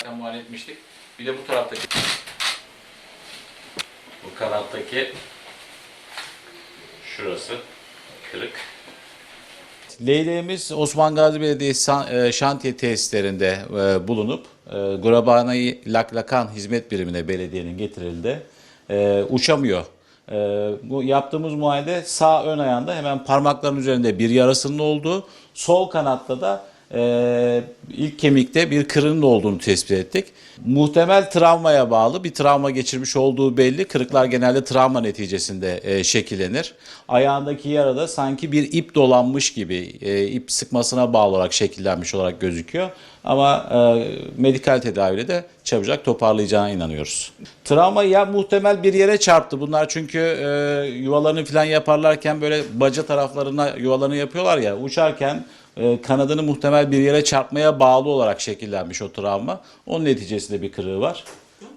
zaten muayene etmiştik. Bir de bu taraftaki bu kanattaki şurası kırık. Leyleğimiz Osman Gazi Belediyesi e, şantiye tesislerinde e, bulunup e, Gurabani Laklakan Hizmet Birimine belediyenin getirildi. Uçamıyor. Bu yaptığımız muayene sağ ön ayağında hemen parmakların üzerinde bir yarasının olduğu, sol kanatta da e, ilk kemikte bir kırığının olduğunu tespit ettik. Muhtemel travmaya bağlı bir travma geçirmiş olduğu belli. Kırıklar genelde travma neticesinde e, şekillenir. Ayağındaki yarada sanki bir ip dolanmış gibi e, ip sıkmasına bağlı olarak şekillenmiş olarak gözüküyor. Ama e, medikal tedaviyle de çabucak toparlayacağına inanıyoruz. Travma ya muhtemel bir yere çarptı. Bunlar çünkü e, yuvalarını falan yaparlarken böyle baca taraflarına yuvalarını yapıyorlar ya uçarken kanadını muhtemel bir yere çarpmaya bağlı olarak şekillenmiş o travma. Onun neticesinde bir kırığı var.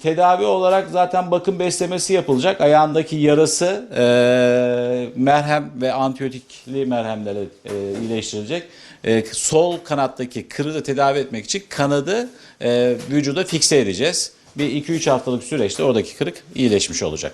Tedavi olarak zaten bakım beslemesi yapılacak. Ayağındaki yarası e, merhem ve antibiyotikli merhemlerle e, iyileştirilecek. E, sol kanattaki kırığı tedavi etmek için kanadı e, vücuda fikse edeceğiz. Bir 2-3 haftalık süreçte oradaki kırık iyileşmiş olacak.